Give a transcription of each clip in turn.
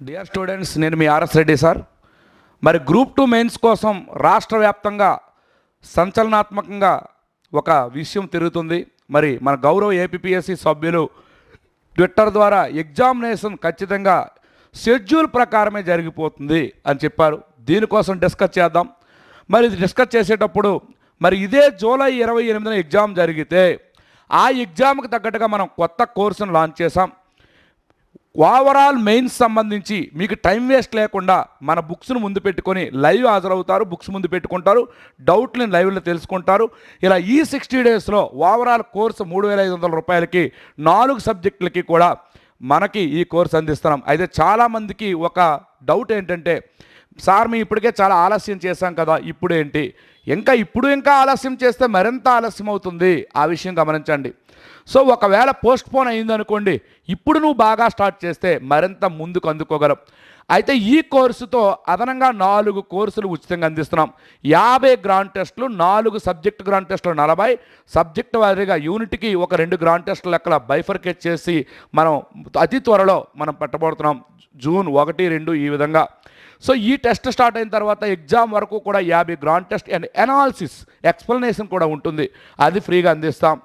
Dear students నేను మీ RS Reddy sir. మరి గ్రూప్ టూ మెయిన్స్ కోసం రాష్ట్ర వ్యాప్తంగా సంచలనాత్మకంగా ఒక విషయం తిరుగుతుంది. మరి మన గౌరవ ఏపీఎస్సి సభ్యులు ట్విట్టర్ ద్వారా ఎగ్జామినేషన్ ఖచ్చితంగా షెడ్యూల్ ప్రకారమే జరిగిపోతుంది అని చెప్పారు. దీనికోసం డిస్కస్ చేద్దాం. మరి ఇది డిస్కస్ చేసేటప్పుడు మరి ఇదే జూలై ఇరవై ఎనిమిదిన ఎగ్జామ్ జరిగితే ఆ ఎగ్జామ్కి తగ్గట్టుగా మనం కొత్త కోర్సును లాంచ్ చేసాం ఓవరాల్ మెయిన్స్ సంబంధించి మీకు టైం వేస్ట్ లేకుండా మన బుక్స్ను ముందు పెట్టుకొని లైవ్ హాజరవుతారు బుక్స్ ముందు పెట్టుకుంటారు డౌట్లను లైవ్లో తెలుసుకుంటారు. ఇలా ఈ సిక్స్టీ డేస్లో ఓవరాల్ కోర్సు మూడు వేల ఐదు వందల రూపాయలకి నాలుగు సబ్జెక్టులకి కూడా మనకి ఈ కోర్సు అందిస్తున్నాం. అయితే చాలామందికి ఒక డౌట్ ఏంటంటే సార్ మేము ఇప్పటికే చాలా ఆలస్యం చేశాం కదా ఇప్పుడేంటి ఇంకా ఇప్పుడు ఇంకా ఆలస్యం చేస్తే మరింత ఆలస్యం అవుతుంది ఆ విషయం గమనించండి. సో ఒకవేళ పోస్ట్ పోన్ అయిందనుకోండి ఇప్పుడు నువ్వు బాగా స్టార్ట్ చేస్తే మరింత ముందుకు అందుకోగలం అయితే ఈ కోర్సుతో అదనంగా నాలుగు కోర్సులు ఉచితంగా అందిస్తున్నాం. యాభై గ్రాండ్ టెస్టులు నాలుగు సబ్జెక్ట్ గ్రాండ్ టెస్టులు నలభై సబ్జెక్ట్ వారీగా యూనిట్కి ఒక రెండు గ్రాండ్ టెస్టులు లెక్కల బైఫర్కేట్ చేసి మనం అతి త్వరలో మనం పెట్టబోతున్నాం. జూన్ ఒకటి రెండు ఈ విధంగా. సో ఈ టెస్ట్ స్టార్ట్ అయిన తర్వాత ఎగ్జామ్ వరకు కూడా యాభై grand test and analysis explanation కూడా ఉంటుంది. అది ఫ్రీగా అందిస్తాం.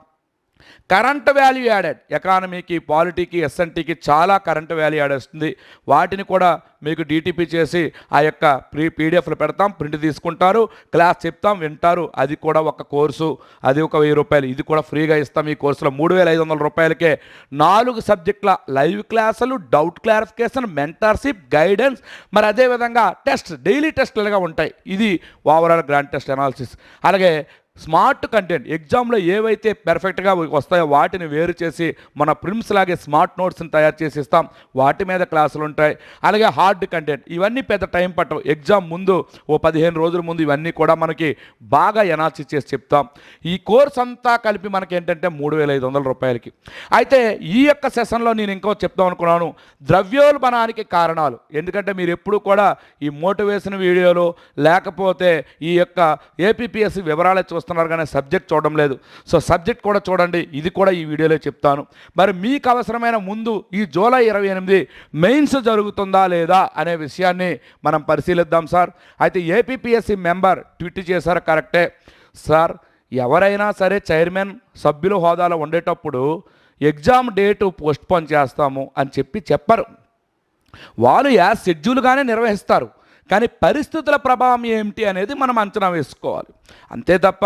Current value added. ఎకానమీకి పాలిటీకి ఎస్ఎన్టీకి చాలా కరెంట్ వాల్యూ యాడ్ వస్తుంది. వాటిని కూడా మీకు డీటీపీ చేసి ఆ యొక్క ప్రీ పీడిఎఫ్లు పెడతాం ప్రింట్ తీసుకుంటారు క్లాస్ చెప్తాం వింటారు. అది కూడా ఒక కోర్సు. అది ఒక వెయ్యి రూపాయలు. ఇది కూడా ఫ్రీగా ఇస్తాం ఈ కోర్సులో. మూడు వేల ఐదు వందల రూపాయలకే నాలుగు సబ్జెక్టుల లైవ్ క్లాసులు డౌట్ క్లారిఫికేషన్ మెంటర్షిప్ గైడెన్స్. మరి అదేవిధంగా టెస్ట్ డైలీ టెస్ట్లుగా ఉంటాయి. ఇది ఓవరాల్ గ్రాండ్ టెస్ట్ అనాలిసిస్. అలాగే స్మార్ట్ కంటెంట్ ఎగ్జామ్లో ఏవైతే పెర్ఫెక్ట్గా వస్తాయో వాటిని వేరు చేసి మన ప్రిమ్స్ లాగే స్మార్ట్ నోట్స్ని తయారు చేసి ఇస్తాం. వాటి మీద క్లాసులు ఉంటాయి. అలాగే హార్డ్ కంటెంట్ ఇవన్నీ పెద్ద టైం పట్టవు. ఎగ్జామ్ ముందు ఓ పదిహేను రోజుల ముందు ఇవన్నీ కూడా మనకి బాగా ఎనాలిసిస్ చేసి చెప్తాం. ఈ కోర్స్ అంతా కలిపి మనకి ఏంటంటే మూడు వేల ఐదు వందల రూపాయలకి. అయితే ఈ యొక్క సెషన్లో నేను ఇంకో చెప్తాం అనుకున్నాను. ద్రవ్యోల్బణానికి కారణాలు. ఎందుకంటే మీరు ఎప్పుడు కూడా ఈ మోటివేషన్ వీడియోలు లేకపోతే ఈ యొక్క ఏపీఎస్సి వివరాలే చూస్తున్నారు కానీ సబ్జెక్ట్ చూడడం లేదు. సో సబ్జెక్ట్ కూడా చూడండి. ఇది కూడా ఈ వీడియోలో చెప్తాను. మరి మీకు అవసరమైన ముందు ఈ జూలై ఇరవై ఎనిమిది మెయిన్స్ జరుగుతుందా లేదా అనే విషయాన్ని మనం పరిశీలిద్దాం సార్. అయితే ఏపీపీఎస్సీ మెంబర్ ట్వీట్ చేశారు కరెక్టే. సార్ ఎవరైనా సరే చైర్మన్ సభ్యుల హోదాలో ఉండేటప్పుడు ఎగ్జామ్ డేటు పోస్ట్పోన్ చేస్తాము అని చెప్పి చెప్పరు. వాళ్ళు యా షెడ్యూల్గానే నిర్వహిస్తారు. కానీ పరిస్థితుల ప్రభావం ఏమిటి అనేది మనం అంచనా వేసుకోవాలి. అంతే తప్ప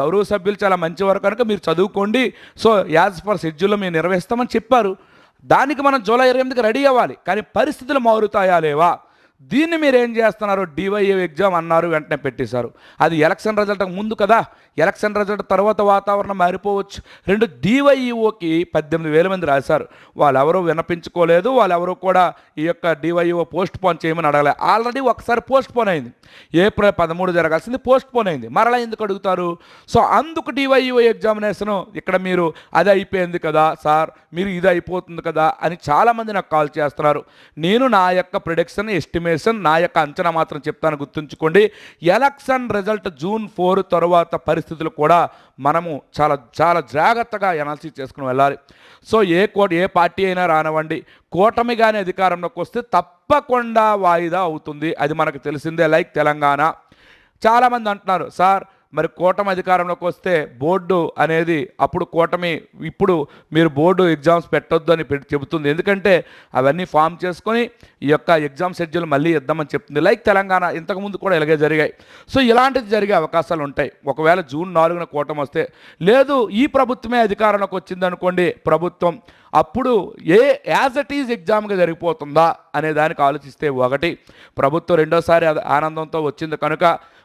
గౌరవ సభ్యులు చాలా మంచివారు కనుక మీరు చదువుకోండి. సో యాజ్ పర్ షెడ్యూల్ మేము నిర్వహిస్తామని చెప్పారు. దానికి మనం జూలై ఇరవై ఎనిమిదికి రెడీ అవ్వాలి. కానీ పరిస్థితులు మారుతాయా లేవా? దీన్ని మీరు ఏం చేస్తున్నారు డివైఏ ఎగ్జామ్ అన్నారు వెంటనే పెట్టేశారు. అది ఎలక్షన్ రిజల్ట్ ముందు కదా? ఎలక్షన్ రిజల్ట్ తర్వాత వాతావరణం మారిపోవచ్చు. రెండు డివైఈఓకి పద్దెనిమిది వేల మంది రాశారు. వాళ్ళెవరూ వినపించుకోలేదు వాళ్ళెవరూ కూడా ఈ యొక్క డివైఓ పోస్ట్ పోన్ చేయమని అడగలే. ఆల్రెడీ ఒకసారి పోస్ట్ పోన్ అయింది. ఏప్రిల్ పదమూడు జరగాల్సింది పోస్ట్ పోన్ అయింది. మరలా ఎందుకు అడుగుతారు? సో అందుకు డివైఓ ఎగ్జామినేషన్ ఇక్కడ మీరు అది అయిపోయింది కదా సార్? మీరు ఇది అయిపోతుంది కదా? అని చాలామంది నాకు కాల్ చేస్తున్నారు. నేను నా యొక్క ప్రిడిక్షన్ ఎస్టిమేషన్ నా యొక్క అంచనా మాత్రం చెప్తాను గుర్తుంచుకోండి. ఎలక్షన్ రిజల్ట్ జూన్ ఫోర్ తర్వాత పరిస్థితులు కూడా మనము చాలా చాలా జాగ్రత్తగా ఎనాలిసిస్ చేసుకుని వెళ్ళాలి. సో ఏ కోట ఏ పార్టీ అయినా రానివ్వండి. కూటమి కానీ అధికారంలోకి వస్తే తప్పకుండా వాయిదా అవుతుంది. అది మనకు తెలిసిందే. లైక్ తెలంగాణ. చాలామంది అంటున్నారు సార్ మరి కూటమి అధికారంలోకి వస్తే బోర్డు అనేది అప్పుడు కూటమి ఇప్పుడు మీరు బోర్డు ఎగ్జామ్స్ పెట్టొద్దు అని చెబుతుంది. ఎందుకంటే అవన్నీ ఫామ్ చేసుకొని ఈ యొక్క ఎగ్జామ్ షెడ్యూల్ మళ్ళీ ఇద్దామని చెప్తుంది. లైక్ తెలంగాణ ఇంతకుముందు కూడా ఇలాగే జరిగాయి. సో ఇలాంటిది జరిగే అవకాశాలు ఉంటాయి. ఒకవేళ జూన్ నాలుగున కూటమి వస్తే. లేదు ఈ ప్రభుత్వమే అధికారంలోకి వచ్చిందనుకోండి ప్రభుత్వం అప్పుడు ఏ యాజ్ ఇట్ ఈజ్ ఎగ్జామ్గా జరిగిపోతుందా అనే దానికి ఆలోచిస్తే ఒకటి. ప్రభుత్వం రెండోసారి అది ఆనందంతో వచ్చింది కనుక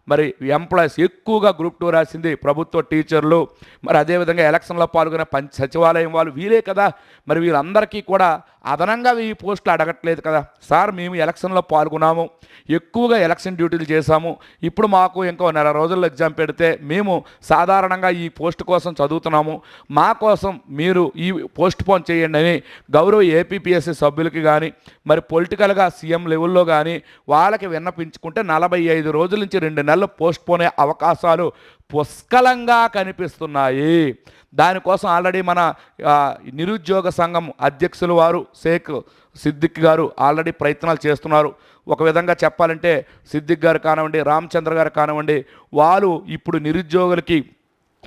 మరి ఎంప్లాయీస్ ఎక్కువగా గ్రూప్ టూ రాసింది ప్రభుత్వ టీచర్లు. మరి అదేవిధంగా ఎలక్షన్లో పాల్గొనే పంచ సచివాలయం వాళ్ళు వీలే కదా. మరి వీళ్ళందరికీ కూడా అదనంగా ఈ పోస్టులు అడగట్లేదు కదా. సార్ మేము ఎలక్షన్లో పాల్గొన్నాము. ఎక్కువగా ఎలక్షన్ డ్యూటీలు చేశాము. ఇప్పుడు మాకు ఇంకో నెల రోజుల్లో ఎగ్జామ్ పెడితే మేము సాధారణంగా ఈ పోస్ట్ కోసం చదువుతున్నాము. మా కోసం మీరు ఈ పోస్ట్ పోన్ చేయండి అని గౌరవ ఏపీఎస్సీ సభ్యులకి కానీ మరి పొలిటికల్గా సీఎం లెవెల్లో కానీ వాళ్ళకి విన్నపించుకుంటే నలభై ఐదు రోజుల నుంచి రెండు నెలలు పోస్ట్ పోనే అవకాశాలు పుష్కలంగా కనిపిస్తున్నాయి. దానికోసం ఆల్రెడీ మన నిరుద్యోగ సంఘం అధ్యక్షులు వారు షేక్ సిద్దిక్ గారు ఆల్రెడీ ప్రయత్నాలు చేస్తున్నారు. ఒక విధంగా చెప్పాలంటే సిద్దిక్ గారు కానివ్వండి రామచంద్ర గారు కానివ్వండి వాళ్ళు ఇప్పుడు నిరుద్యోగులకి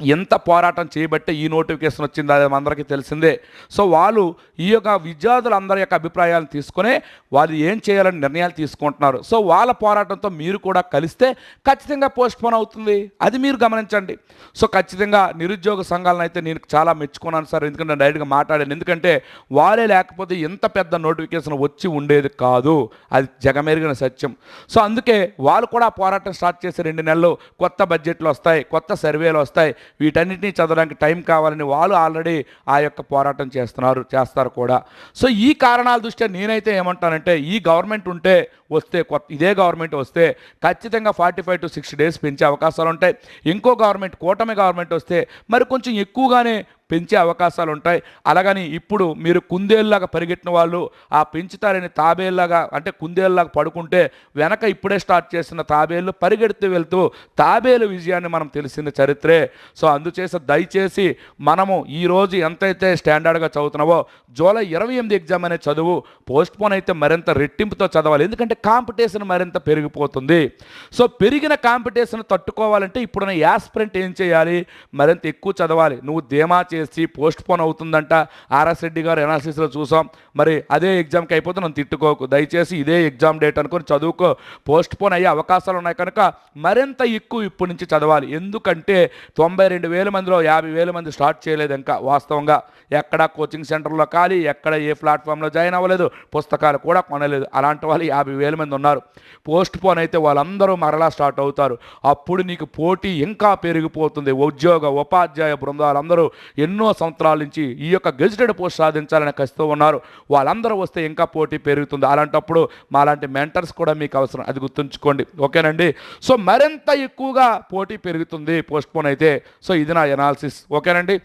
ఎంత పోరాటం చేయబట్టే ఈ నోటిఫికేషన్ వచ్చింది అది అందరికీ తెలిసిందే. సో వాళ్ళు ఈ యొక్క విద్యార్థులందరి యొక్క అభిప్రాయాలను తీసుకుని వాళ్ళు ఏం చేయాలని నిర్ణయాలు తీసుకుంటున్నారు. సో వాళ్ళ పోరాటంతో మీరు కూడా కలిస్తే ఖచ్చితంగా పోస్ట్పోన్ అవుతుంది. అది మీరు గమనించండి. సో ఖచ్చితంగా నిరుద్యోగ సంఘాలను అయితే నేను చాలా మెచ్చుకున్నాను సార్. ఎందుకంటే నేను డైరెక్ట్గా మాట్లాడాను. ఎందుకంటే వారే లేకపోతే ఎంత పెద్ద నోటిఫికేషన్ వచ్చి ఉండేది కాదు. అది జగమెరిగిన సత్యం. సో అందుకే వాళ్ళు కూడా పోరాటం స్టార్ట్ చేసి రెండు నెలలు కొత్త బడ్జెట్లు వస్తాయి కొత్త సర్వేలు వస్తాయి. వీటన్నిటిని చదవడానికి టైం కావాలని వాళ్ళు ఆల్రెడీ ఆ యొక్క పోరాటం చేస్తున్నారు చేస్తారు కూడా. సో ఈ కారణాల దృష్ట్యా నేనైతే ఏమంటానంటే ఈ గవర్నమెంట్ ఉంటే వస్తే కొత్త ఇదే గవర్నమెంట్ వస్తే ఖచ్చితంగా forty five to sixty days పెంచే అవకాశాలు ఉంటాయి. ఇంకో గవర్నమెంట్ కూటమి గవర్నమెంట్ వస్తే మరి కొంచెం ఎక్కువగానే పెంచే అవకాశాలు ఉంటాయి అలాగని ఇప్పుడు మీరు కుందేళ్ళలాగా పరిగెట్టిన వాళ్ళు ఆ పెంచుతారని తాబేళ్ళలాగా అంటే కుందేళ్ళలాగా పడుకుంటే వెనక ఇప్పుడే స్టార్ట్ చేసిన తాబేళ్ళు పరిగెడుతూ వెళ్తూ తాబేలు విజయాన్ని మనం తెలిసిన చరిత్రే. సో అందుచేసి దయచేసి మనము ఈరోజు ఎంతైతే స్టాండర్డ్గా చదువుతున్నావో జూలై ఇరవై ఎనిమిది ఎగ్జామ్ అనే చదువు పోస్ట్ పోన్ అయితే మరింత రెట్టింపుతో చదవాలి. ఎందుకంటే కాంపిటీషన్ మరింత పెరిగిపోతుంది. సో పెరిగిన కాంపిటీషన్ తట్టుకోవాలంటే ఇప్పుడున్న యాస్ప్రెంట్ ఏం చేయాలి? మరింత ఎక్కువ చదవాలి. నువ్వు ధీమా చేసి పోస్ట్ పోన్ అవుతుందంట. ఆర్ఎస్ రెడ్డి గారు ఎనాలిసిస్లో చూసాం. మరి అదే ఎగ్జామ్కి అయిపోతే నన్ను తిట్టుకోకు. దయచేసి ఇదే ఎగ్జామ్ డేట్ అనుకొని చదువుకో. పోస్ట్ పోన్ అయ్యే అవకాశాలు ఉన్నాయి కనుక మరింత ఎక్కువ ఇప్పటి నుంచి చదవాలి. ఎందుకంటే తొంభై రెండు వేల మందిలో యాభై వేల మంది స్టార్ట్ చేయలేదు ఇంకా వాస్తవంగా. ఎక్కడ కోచింగ్ సెంటర్లో ఖాళీ ఎక్కడ ఏ ప్లాట్ఫామ్లో జాయిన్ అవ్వలేదు పుస్తకాలు కూడా కొనలేదు. అలాంటి వాళ్ళు యాభై వేల మంది ఉన్నారు. పోస్ట్ పోన్ అయితే వాళ్ళందరూ మరలా స్టార్ట్ అవుతారు. అప్పుడు నీకు పోటీ ఇంకా పెరిగిపోతుంది. ఉద్యోగ ఉపాధ్యాయ బృందాలందరూ ఎన్నో సంవత్సరాల నుంచి ఈ యొక్క గెజిటెడ్ పోస్ట్ సాధించాలని కసితో ఉన్నారు. వాళ్ళందరూ వస్తే ఇంకా పోటీ పెరుగుతుంది. అలాంటప్పుడు మాలాంటి మెంటర్స్ కూడా మీకు అవసరం. అది గుర్తుంచుకోండి. ఓకేనండి? సో మరింత ఎక్కువగా పోటీ పెరుగుతుంది పోస్ట్పోన్ అయితే. సో ఇది నా ఎనాలిసిస్ ఓకేనండి?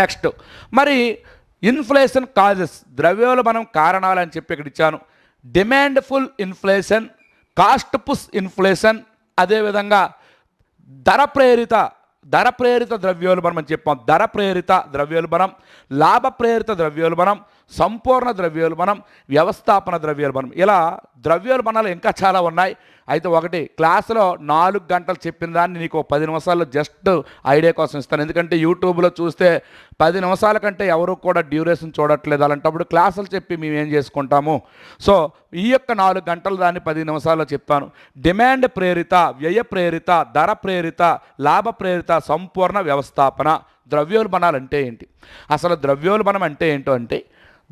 నెక్స్ట్. మరి ఇన్ఫ్లేషన్ కాజెస్. ద్రవ్యోల్బణం కారణాలు అని చెప్పి ఇక్కడ ఇచ్చాను. Demand pull inflation cost push inflation అదేవిధంగా ధర ప్రేరిత ధర ప్రేరిత ద్రవ్యోల్బణం అని చెప్పాం. ధర ప్రేరిత ద్రవ్యోల్బణం లాభ ప్రేరిత ద్రవ్యోల్బణం సంపూర్ణ ద్రవ్యోల్బణం వ్యవస్థాపన ద్రవ్యోల్బణం ఇలా ద్రవ్యోల్బణాలు ఇంకా చాలా ఉన్నాయి. అయితే ఒకటి క్లాసులో నాలుగు గంటలు చెప్పిన దాన్ని నీకు ఒక పది నిమిషాల్లో జస్ట్ ఐడియా కోసం ఇస్తాను. ఎందుకంటే యూట్యూబ్లో చూస్తే పది నిమిషాల కంటే ఎవరు కూడా డ్యూరేషన్ చూడట్లేదు. అలాంటప్పుడు క్లాసులు చెప్పి మేము ఏం చేసుకుంటాము? సో ఈ యొక్క నాలుగు గంటలు దాన్ని పది నిమిషాల్లో చెప్తాను. డిమాండ్ ప్రేరిత వ్యయ ప్రేరిత ధర ప్రేరిత లాభ ప్రేరిత సంపూర్ణ వ్యవస్థాపన ద్రవ్యోల్బణాలు అంటే ఏంటి? అసలు ద్రవ్యోల్బణం అంటే ఏంటో అంటే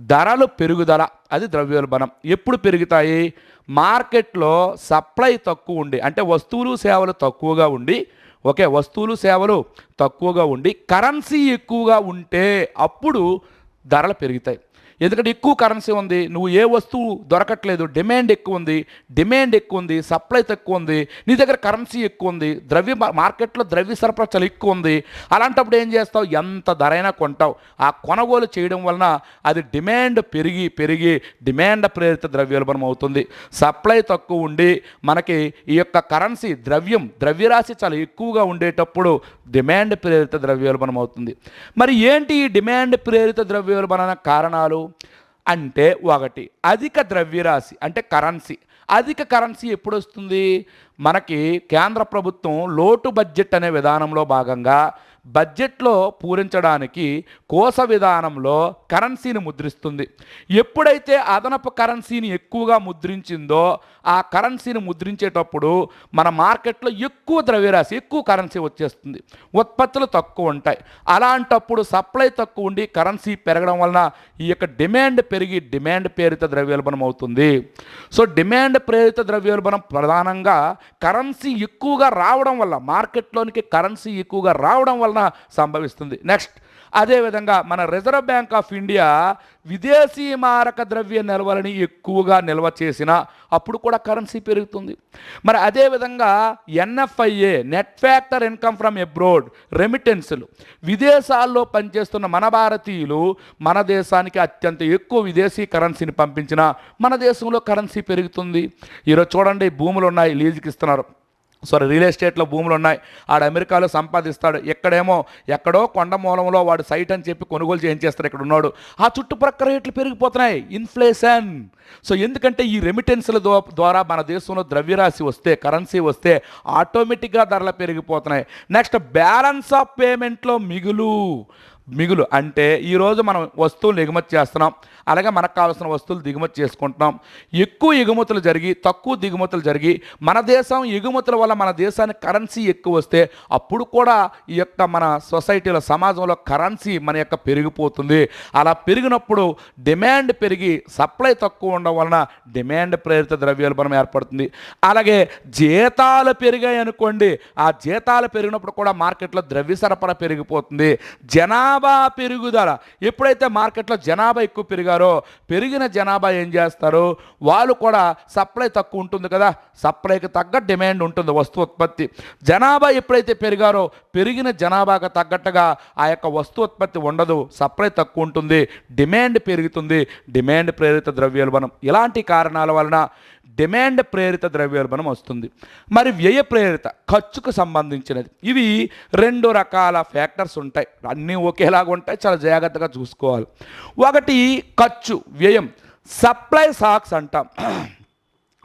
ధరలు పెరుగుదల అది ద్రవ్యోల్బణం. ఎప్పుడు పెరుగుతాయి? మార్కెట్లో సప్లై తక్కువ ఉండి అంటే వస్తువులు సేవలు తక్కువగా ఉండి ఓకే వస్తువులు సేవలు తక్కువగా ఉండి కరెన్సీ ఎక్కువగా ఉంటే అప్పుడు ధరలు పెరుగుతాయి. ఎందుకంటే ఎక్కువ కరెన్సీ ఉంది నువ్వు ఏ వస్తువు దొరకట్లేదు డిమాండ్ ఎక్కువ ఉంది డిమాండ్ ఎక్కువ ఉంది సప్లై తక్కువ ఉంది నీ దగ్గర కరెన్సీ ఎక్కువ ఉంది ద్రవ్య మార్కెట్లో ద్రవ్య సరఫరా చాలా ఎక్కువ ఉంది అలాంటప్పుడు ఏం చేస్తావు? ఎంత ధరైనా కొంటావు. ఆ కొనుగోలు చేయడం వలన అది డిమాండ్ పెరిగి పెరిగి డిమాండ్ ప్రేరిత ద్రవ్యోల్బణం అవుతుంది. సప్లై తక్కువ ఉండి మనకి ఈ యొక్క కరెన్సీ ద్రవ్యం ద్రవ్యరాశి చాలా ఎక్కువగా ఉండేటప్పుడు డిమాండ్ ప్రేరిత ద్రవ్యోల్బణం అవుతుంది. మరి ఏంటి ఈ డిమాండ్ ప్రేరిత ద్రవ్యోల్బణ కారణాలు? అంటే ఒకటి అధిక ద్రవ్యరాశి అంటే కరెన్సీ. అధిక కరెన్సీ ఎప్పుడు వస్తుంది మనకి కేంద్ర ప్రభుత్వం లోటు బడ్జెట్ అనే విధానంలో భాగంగా బడ్జెట్లో పూరించడానికి కోస విధానంలో కరెన్సీని ముద్రిస్తుంది. ఎప్పుడైతే అదనపు కరెన్సీని ఎక్కువగా ముద్రించిందో ఆ కరెన్సీని ముద్రించేటప్పుడు మన మార్కెట్లో ఎక్కువ ద్రవ్యరాశి ఎక్కువ కరెన్సీ వచ్చేస్తుంది. ఉత్పత్తులు తక్కువ ఉంటాయి. అలాంటప్పుడు సప్లై తక్కువ ఉండి కరెన్సీ పెరగడం వలన ఈ యొక్క డిమాండ్ పెరిగి డిమాండ్ ప్రేరిత ద్రవ్యోల్బణం అవుతుంది. సో డిమాండ్ ప్రేరిత ద్రవ్యోల్బణం ప్రధానంగా కరెన్సీ ఎక్కువగా రావడం వల్ల మార్కెట్లోనికి కరెన్సీ ఎక్కువగా రావడం వల్ల వలన సంభవిస్తుంది. నెక్స్ట్ అదేవిధంగా మన రిజర్వ్ బ్యాంక్ ఆఫ్ ఇండియా విదేశీ మారక ద్రవ్య నిల్వలని ఎక్కువగా నిల్వ చేసిన అప్పుడు కూడా కరెన్సీ పెరుగుతుంది. మరి అదేవిధంగా NFIA net factor income from abroad రెమిటెన్స్లు విదేశాల్లో పనిచేస్తున్న మన భారతీయులు మన దేశానికి అత్యంత ఎక్కువ విదేశీ కరెన్సీని పంపించిన మన దేశంలో కరెన్సీ పెరుగుతుంది. ఈరోజు చూడండి భూములు ఉన్నాయి లీజుకి ఇస్తున్నారు. సారీ రియల్ ఎస్టేట్లో భూములు ఉన్నాయి. ఆడ అమెరికాలో సంపాదిస్తాడు. ఎక్కడేమో ఎక్కడో కొండ మూలంలో వాడు సైట్ అని చెప్పి కొనుగోలు చేయించేస్తారు. ఇక్కడ ఉన్నాడు. ఆ చుట్టుప్రక్కల రేట్లు పెరిగిపోతున్నాయి. ఇన్ఫ్లేషన్ సో ఎందుకంటే ఈ రెమిటెన్స్ల ద్వారా మన దేశంలో ద్రవ్యరాశి వస్తే కరెన్సీ వస్తే ఆటోమేటిక్గా ధరలు పెరిగిపోతున్నాయి. నెక్స్ట్ బ్యాలెన్స్ ఆఫ్ పేమెంట్లో మిగులు. మిగులు. అంటే ఈరోజు మనం వస్తువులు ఎగుమతి చేస్తున్నాం. అలాగే మనకు కావాల్సిన వస్తువులు దిగుమతి చేసుకుంటున్నాం. ఎక్కువ ఎగుమతులు జరిగి తక్కువ దిగుమతులు జరిగి మన దేశం ఎగుమతుల వల్ల మన దేశానికి కరెన్సీ ఎక్కువ వస్తే అప్పుడు కూడా ఈ యొక్క మన సొసైటీలో సమాజంలో కరెన్సీ మన యొక్క పెరిగిపోతుంది. అలా పెరిగినప్పుడు డిమాండ్ పెరిగి సప్లై తక్కువ ఉండడం వలన డిమాండ్ ప్రేరిత ద్రవ్యోల్బణం ఏర్పడుతుంది. అలాగే జీతాలు పెరిగాయి అనుకోండి ఆ జీతాలు పెరిగినప్పుడు కూడా మార్కెట్లో ద్రవ్య సరఫరా పెరిగిపోతుంది. జనా జనాభా పెరుగుదల. ఎప్పుడైతే మార్కెట్లో జనాభా ఎక్కువ పెరిగారో పెరిగిన జనాభా ఏం చేస్తారు? వాళ్ళు కూడా సప్లై తక్కువ ఉంటుంది కదా సప్లైకి తగ్గ డిమాండ్ ఉంటుంది వస్తు ఉత్పత్తి. జనాభా ఎప్పుడైతే పెరిగారో పెరిగిన జనాభాకు తగ్గట్టుగా ఆ యొక్క వస్తు ఉత్పత్తి ఉండదు సప్లై తక్కువ ఉంటుంది డిమాండ్ పెరుగుతుంది. డిమాండ్ ప్రేరిత ద్రవ్యోల్బణం. ఇలాంటి కారణాల వలన డిమాండ్ ప్రేరిత ద్రవ్యోల్బణం వస్తుంది. మరి వ్యయ ప్రేరిత ఖర్చుకు సంబంధించినది. ఇవి రెండు రకాల ఫ్యాక్టర్స్ ఉంటాయి. అన్నీ ఒకేలాగా ఉంటాయి. చాలా జాగ్రత్తగా చూసుకోవాలి. ఒకటి ఖర్చు వ్యయం. సప్లై సాక్స్ అంటాం.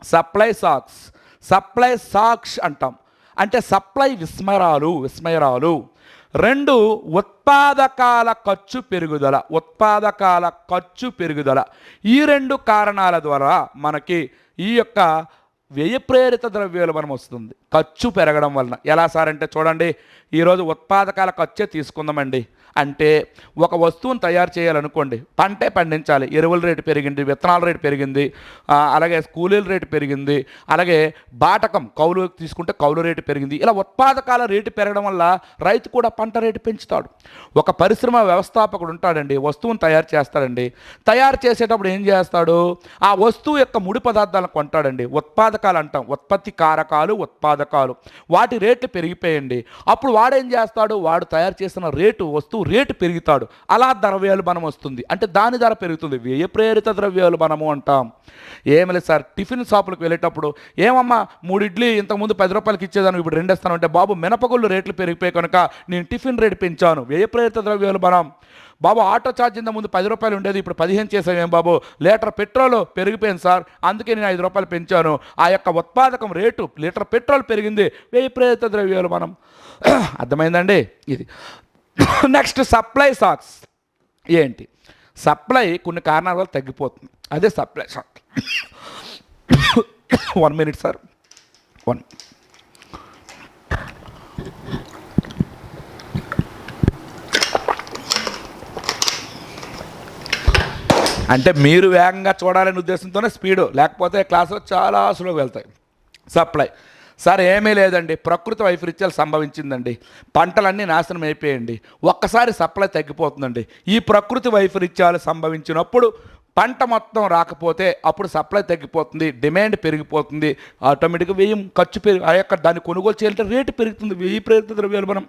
సప్లై సాక్స్ సప్లై సాక్స్ అంటాం. అంటే సప్లై విస్మరాలు విస్మయరాలు. రెండు ఉత్పాదకాల ఖర్చు పెరుగుదల ఉత్పాదకాల ఖర్చు పెరుగుదల. ఈ రెండు కారణాల ద్వారా మనకి ఈ యొక్క వ్యయ ప్రేరిత ద్రవ్యోల్బణం వస్తుంది. ఖర్చు పెరగడం వలన. ఎలా సార్ అంటే చూడండి ఈరోజు ఉత్పాదకాల ఖర్చే తీసుకుందామండి. అంటే ఒక వస్తువును తయారు చేయాలనుకోండి పంటే పండించాలి. ఎరువుల రేటు పెరిగింది విత్తనాల రేటు పెరిగింది అలాగే కూలీల రేటు పెరిగింది అలాగే బాటకం కౌలు తీసుకుంటే కౌలు రేటు పెరిగింది. ఇలా ఉత్పాదకాల రేటు పెరగడం వల్ల రైతు కూడా పంట రేటు పెంచుతాడు. ఒక పరిశ్రమ వ్యవస్థాపకుడు ఉంటాడండి వస్తువును తయారు చేస్తాడండి. తయారు చేసేటప్పుడు ఏం చేస్తాడు? ఆ వస్తువు యొక్క ముడి పదార్థాలను కొంటాడండి. ఉత్పాదకాలు అంటాం. ఉత్పత్తి కారకాలు ఉత్పాదకాలు. వాటి రేట్లు పెరిగిపోయండి. అప్పుడు వాడేం చేస్తాడు? వాడు తయారు చేసిన రేటు వస్తువు రేటు పెరుగుతాడు. అలా ద్రవ్యాలు బలం వస్తుంది. అంటే దాని ధర పెరుగుతుంది. వ్యయ ప్రేరిత ద్రవ్యాలు బలము అంటాం. ఏమి లేదు సార్ టిఫిన్ షాపులకు వెళ్ళేటప్పుడు ఏమమ్మా మూడు ఇడ్లీ ఇంతకుముందు పది రూపాయలకి ఇచ్చేదాను ఇప్పుడు రెండేస్తాను అంటే బాబు మినపగుళ్ళు రేట్లు పెరిగిపోయి కనుక నేను టిఫిన్ రేటు పెంచాను. వ్యయ ప్రేరిత ద్రవ్యోల్బణం బాబు ఆటో ఛార్జ్ ఇంత ముందు పది రూపాయలు ఉండేది ఇప్పుడు పదిహేను చేసామేం బాబు? లీటర్ పెట్రోల్ పెరిగిపోయింది సార్. అందుకే నేను ఐదు రూపాయలు పెంచాను. ఆ యొక్క ఉత్పాదకం రేటు లీటర్ పెట్రోల్ పెరిగింది. వ్యయ ప్రేరిత ద్రవ్యాలు మనం అర్థమైందండి? ఇది. నెక్స్ట్ సప్లై సాక్స్ ఏంటి? సప్లై కొన్ని కారణాల వల్ల తగ్గిపోతుంది. అదే supply shock one minute sir one అంటే మీరు వేగంగా చూడాలనే ఉద్దేశంతోనే స్పీడు లేకపోతే క్లాసులో చాలా స్లోగా వెళ్తాయి. సప్లై సార్ ఏమీ లేదండి. ప్రకృతి వైపరీత్యాలు సంభవించిందండి. పంటలన్నీ నాశనం అయిపోయండి ఒక్కసారి సప్లై తగ్గిపోతుందండి. ఈ ప్రకృతి వైపరీత్యాలు సంభవించినప్పుడు పంట మొత్తం రాకపోతే అప్పుడు సప్లై తగ్గిపోతుంది డిమాండ్ పెరిగిపోతుంది ఆటోమేటిక్గా వ్యయం ఖర్చు పెరిగి ఆ యొక్క దాన్ని కొనుగోలు చేయాలంటే రేటు పెరుగుతుంది వెయ్యి ప్రేరిత ద్రవ్యోల్బణం.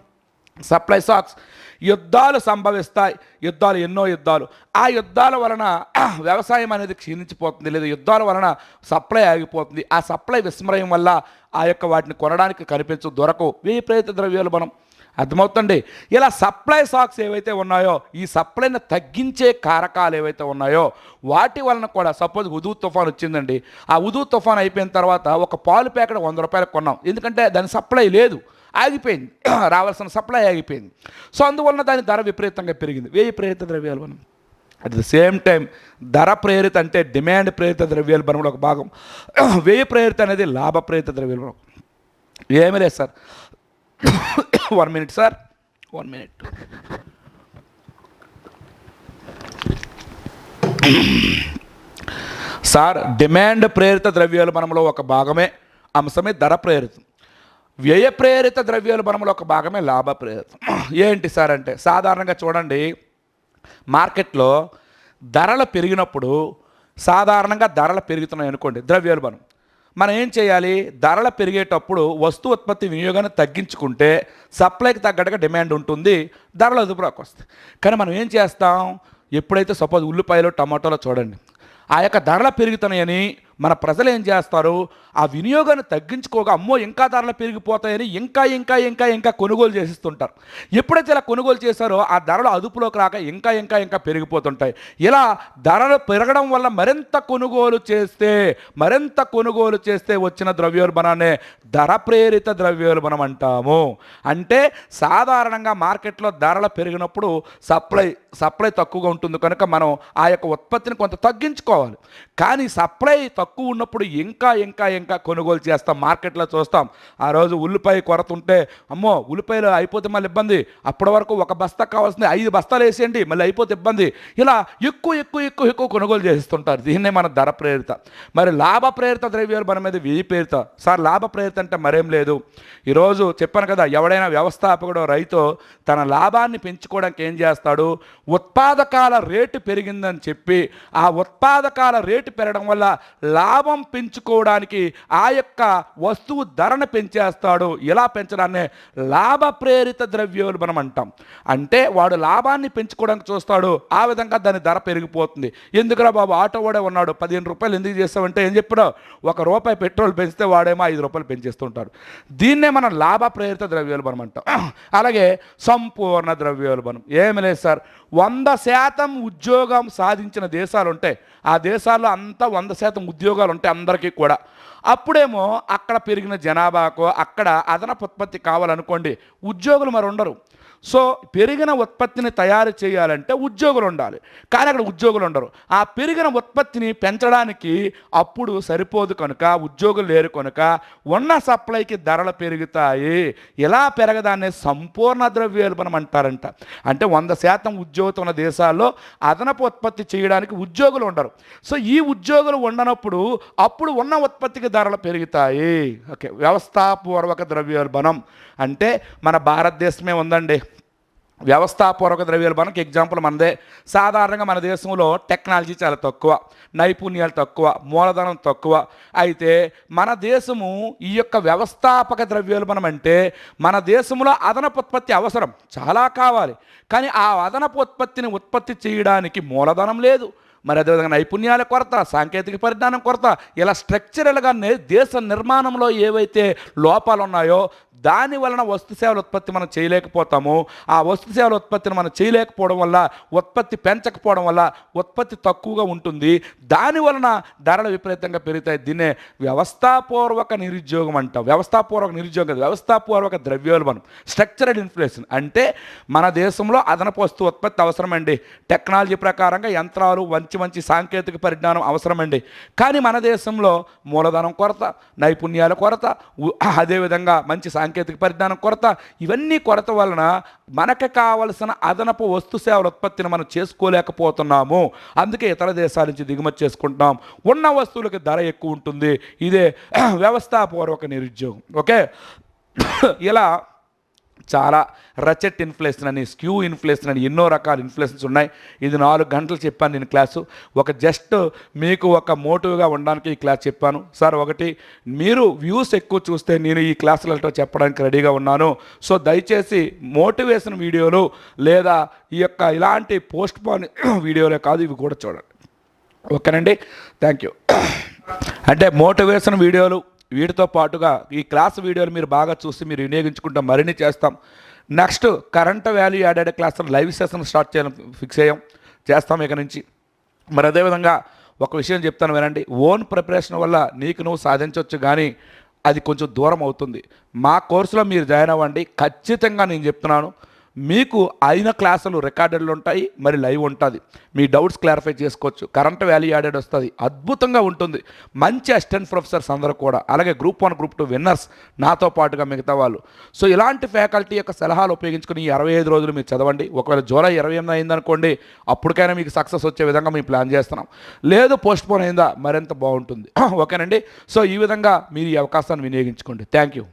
సప్లై సాక్స్ యుద్ధాలు సంభవిస్తాయి. యుద్ధాలు ఎన్నో యుద్ధాలు. ఆ యుద్ధాల వలన వ్యవసాయం అనేది క్షీణించిపోతుంది లేదా యుద్ధాల వలన సప్లై ఆగిపోతుంది. ఆ సప్లై విస్మరయం వల్ల ఆ యొక్క వాటిని కొనడానికి కనిపించు దొరకవు విపరీత ద్రవ్యాలు మనం అర్థమవుతుంది ఇలా సప్లై సాక్స్ ఏవైతే ఉన్నాయో ఈ సప్లైని తగ్గించే కారకాలు ఏవైతే ఉన్నాయో వాటి వలన కూడా సపోజ్ ఉదూ తుఫాన్ వచ్చిందండి. ఆ ఉదూ తుఫాన్ అయిపోయిన తర్వాత ఒక పాలు ప్యాకెట్ వంద రూపాయలకు కొన్నాం. ఎందుకంటే దాని సప్లై లేదు. ఆగిపోయింది. రావాల్సిన సప్లై ఆగిపోయింది. సో అందువలన దాని ధర విపరీతంగా పెరిగింది. వేయి ప్రేరిత ద్రవ్యాలు మనం. అట్ ద సేమ్ టైం ధర ప్రేరిత అంటే డిమాండ్ ప్రేరిత ద్రవ్యోల్బణంలో ఒక భాగం. వ్యయ ప్రేరిత అనేది లాభ ప్రేరిత ద్రవ్యోల్బణం ఏమీ లేదు sir. One minute sir one minute sir demand ప్రేరిత ద్రవ్యోల్బణంలో ఒక భాగమే. అంశమే ధర ప్రేరితం. వ్యయ ప్రేరిత ద్రవ్యోల్బణంలో ఒక భాగమే లాభ ఏంటి సార్ అంటే సాధారణంగా చూడండి మార్కెట్లో ధరలు పెరిగినప్పుడు సాధారణంగా ధరలు పెరుగుతున్నాయి అనుకోండి ద్రవ్యోల్బణం మనం ఏం చేయాలి? ధరలు పెరిగేటప్పుడు వస్తు ఉత్పత్తి వినియోగాన్ని తగ్గించుకుంటే సప్లైకి తగ్గట్టుగా డిమాండ్ ఉంటుంది ధరలు అదుపులోకి వస్తాయి. కానీ మనం ఏం చేస్తాం? ఎప్పుడైతే సపోజ్ ఉల్లిపాయలు టమాటోలో చూడండి ఆ యొక్క ధరలు పెరుగుతున్నాయని మన ప్రజలు ఏం చేస్తారు? ఆ వినియోగాన్ని తగ్గించుకోగా అమ్మో ఇంకా ధరలు పెరిగిపోతాయని ఇంకా ఇంకా ఇంకా ఇంకా కొనుగోలు చేసిస్తుంటారు. ఎప్పుడైతే ఇలా కొనుగోలు చేశారో ఆ ధరలు అదుపులోకి రాక ఇంకా ఇంకా ఇంకా పెరిగిపోతుంటాయి. ఇలా ధరలు పెరగడం వల్ల మరింత కొనుగోలు చేస్తే మరింత కొనుగోలు చేస్తే వచ్చిన ద్రవ్యోల్బణాన్ని ధర ప్రేరిత ద్రవ్యోల్బణం అంటాము. అంటే సాధారణంగా మార్కెట్లో ధరలు పెరిగినప్పుడు సప్లై సప్లై తక్కువగా ఉంటుంది కనుక మనం ఆ యొక్క ఉత్పత్తిని కొంత తగ్గించుకోవాలి. కానీ సప్లై తక్కువ తక్కువ ఉన్నప్పుడు ఇంకా ఇంకా ఇంకా కొనుగోలు చేస్తాం మార్కెట్లో చూస్తాం. ఆ రోజు ఉల్లిపాయ కొరత ఉంటే అమ్మో ఉల్లిపాయలు అయిపోతే మళ్ళీ ఇబ్బంది. అప్పటి వరకు ఒక బస్తా కావాల్సింది ఐదు బస్తాలు వేసేయండి మళ్ళీ అయిపోతే ఇబ్బంది. ఇలా ఎక్కువ ఎక్కువ ఎక్కువ ఎక్కువ కొనుగోలు చేస్తుంటారు దీన్నే మన ధర ప్రేరిత. మరి లాభ ప్రేరిత ద్రవ్యాలు మన మీద వ్యయ ప్రేరిత. సార్ లాభ ప్రేరిత అంటే మరేం లేదు. ఈరోజు చెప్పాను కదా ఎవడైనా వ్యవస్థాపకుడు రైతు తన లాభాన్ని పెంచుకోవడానికి ఏం చేస్తాడు? ఉత్పాదకాల రేటు పెరిగిందని చెప్పి ఆ ఉత్పాదకాల రేటు పెరగడం వల్ల లాభం పెంచుకోవడానికి ఆ యొక్క వస్తువు ధరను పెంచేస్తాడు. ఇలా పెంచడాన్ని? లాభ ప్రేరిత ద్రవ్యోల్బణం అంటాం. అంటే వాడు లాభాన్ని పెంచుకోవడానికి చూస్తాడు ఆ విధంగా దాని ధర పెరిగిపోతుంది. ఎందుకురా బాబు? ఆటో వాడే ఉన్నాడు పదిహేను రూపాయలు ఎందుకు చేస్తావంటే ఏం చెప్పినావు? ఒక రూపాయి పెట్రోల్ పెంచితే వాడేమో ఐదు రూపాయలు పెంచేస్తుంటాడు దీన్నే మనం లాభ ప్రేరిత ద్రవ్యోల్బణం అంటాం. అలాగే సంపూర్ణ ద్రవ్యోల్బణం ఏమి లేదు సార్. వంద శాతం ఉద్యోగం సాధించిన దేశాలు ఉంటాయి ఆ దేశాల్లో అంతా వంద శాతం ఉద్యోగాలు ఉంటాయి అందరికీ కూడా. అప్పుడేమో అక్కడ పెరిగిన జనాభాకు అక్కడ అదనపు ఉత్పత్తి కావాలనుకోండి ఉద్యోగులు మరి ఉండరు సో పెరిగిన ఉత్పత్తిని తయారు చేయాలంటే ఉద్యోగులు ఉండాలి కానీ అక్కడ ఉద్యోగులు ఉండరు ఆ పెరిగిన ఉత్పత్తిని పెంచడానికి అప్పుడు సరిపోదు కనుక ఉద్యోగులు లేరు కనుక ఉన్న సప్లైకి ధరలు పెరుగుతాయి. ఇలా పెరగదాన్ని సంపూర్ణ ద్రవ్యోల్బణం అంటారంట. అంటే వంద శాతం ఉద్యోగం ఉన్న దేశాల్లో అదనపు ఉత్పత్తి చేయడానికి ఉద్యోగులు ఉండరు. సో ఈ ఉద్యోగులు ఉండనప్పుడు అప్పుడు ఉన్న ఉత్పత్తికి ధరలు పెరుగుతాయి. ఓకే వ్యవస్థాపూర్వక ద్రవ్యోల్బణం. అంటే మన భారతదేశమే ఉందండి. వ్యవస్థాపూర్వక ద్రవ్యోల్బణంకి ఎగ్జాంపుల్ మనదే. సాధారణంగా మన దేశంలో టెక్నాలజీ చాలా తక్కువ నైపుణ్యాలు తక్కువ మూలధనం తక్కువ. అయితే మన దేశము ఈ యొక్క వ్యవస్థాపక ద్రవ్యోల్బణం అంటే మన దేశంలో అదనపు ఉత్పత్తి అవసరం చాలా కావాలి. కానీ ఆ అదనపు ఉత్పత్తిని ఉత్పత్తి చేయడానికి మూలధనం లేదు. మరి అదేవిధంగా నైపుణ్యాల కొరత సాంకేతిక పరిజ్ఞానం కొరత ఇలా స్ట్రక్చరల్గా దేశ నిర్మాణంలో ఏవైతే లోపాలు ఉన్నాయో దాని వలన వస్తు సేవల ఉత్పత్తి మనం చేయలేకపోతాము. ఆ వస్తు సేవల ఉత్పత్తిని మనం చేయలేకపోవడం వల్ల ఉత్పత్తి పెంచకపోవడం వల్ల ఉత్పత్తి తక్కువగా ఉంటుంది. దాని వలన ధరలు విపరీతంగా పెరుగుతాయి. దీన్నే వ్యవస్థాపూర్వక నిరుద్యోగం అంటాం. వ్యవస్థాపూర్వక నిరుద్యోగం కాదు, వ్యవస్థాపూర్వక ద్రవ్యోల్బణం. స్ట్రక్చరల్ ఇన్ఫ్లేషన్ అంటే మన దేశంలో అదనపు వస్తు ఉత్పత్తి అవసరమండి. టెక్నాలజీ ప్రకారంగా యంత్రాలు మంచి మంచి సాంకేతిక పరిజ్ఞానం అవసరమండి. కానీ మన దేశంలో మూలధనం కొరత నైపుణ్యాల కొరత అదేవిధంగా మంచి సాంకేతిక సాంకేతిక పరిజ్ఞానం కొరత ఇవన్నీ కొరత వలన మనకు కావలసిన అదనపు వస్తు సేవల ఉత్పత్తిని మనం చేసుకోలేకపోతున్నాము. అందుకే ఇతర దేశాల నుంచి దిగుమతి చేసుకుంటున్నాం. ఉన్న వస్తువులకి ధర ఎక్కువ ఉంటుంది. ఇదే వ్యవస్థాపూర్వక నిరుద్యోగం. ఓకే? ఇలా చాలా రచెట్ ఇన్ఫ్లేషన్ అని స్క్యూ ఇన్ఫ్లేషన్ అని ఎన్నో రకాల ఇన్ఫ్లేషన్స్ ఉన్నాయి. ఇది నాలుగు గంటలు చెప్పాను నేను క్లాసు ఒక జస్ట్ మీకు ఒక మోటివ్గా ఉండడానికి ఈ క్లాస్ చెప్పాను. సార్ ఒకటి మీరు వ్యూస్ ఎక్కువ చూస్తే నేను ఈ క్లాసులతో చెప్పడానికి రెడీగా ఉన్నాను. సో దయచేసి మోటివేషన్ వీడియోలు లేదా ఈ యొక్క ఇలాంటి పోస్ట్ పోన్ వీడియోలే కాదు ఇవి కూడా చూడండి. ఓకేనండి? థ్యాంక్ యూ అంటే మోటివేషన్ వీడియోలు వీటితో పాటుగా ఈ క్లాస్ వీడియోలు మీరు బాగా చూసి మీరు వినియోగించుకుంటాం మరిన్ని చేస్తాం. Next current value added class live session start చేయడం ఫిక్స్ అయ్యాం. చేస్తాం ఇక నుంచి. మరి అదేవిధంగా ఒక విషయం చెప్తాను వినండి. ఓన్ ప్రిపరేషన్ వల్ల నీకు నువ్వు సాధించవచ్చు కానీ అది కొంచెం దూరం అవుతుంది. మా కోర్సులో మీరు జాయిన్ అవ్వండి. ఖచ్చితంగా నేను చెప్తున్నాను. మీకు అయిన క్లాసులు రికార్డెడ్లు ఉంటాయి మరి లైవ్ ఉంటుంది. మీ డౌట్స్ క్లారిఫై చేసుకోవచ్చు. కరెంట్ వాల్యూ యాడెడ్ వస్తుంది. అద్భుతంగా ఉంటుంది. మంచి అసిస్టెంట్ ప్రొఫెసర్స్ అందరూ కూడా అలాగే group one group two winners నాతో పాటుగా మిగతా వాళ్ళు. సో ఇలాంటి ఫ్యాకల్టీ యొక్క సలహాలు ఉపయోగించుకుని ఈ అరవై ఐదు రోజులు మీరు చదవండి. ఒకవేళ జూలై ఇరవై ఎనిమిది అయిందనుకోండి అప్పటికైనా మీకు సక్సెస్ వచ్చే విధంగా మేము ప్లాన్ చేస్తున్నాం. లేదు పోస్ట్ పోన్ అయిందా? మరింత బాగుంటుంది. ఓకేనండి. సో ఈ విధంగా మీరు ఈ అవకాశాన్ని వినియోగించుకోండి. Thank you.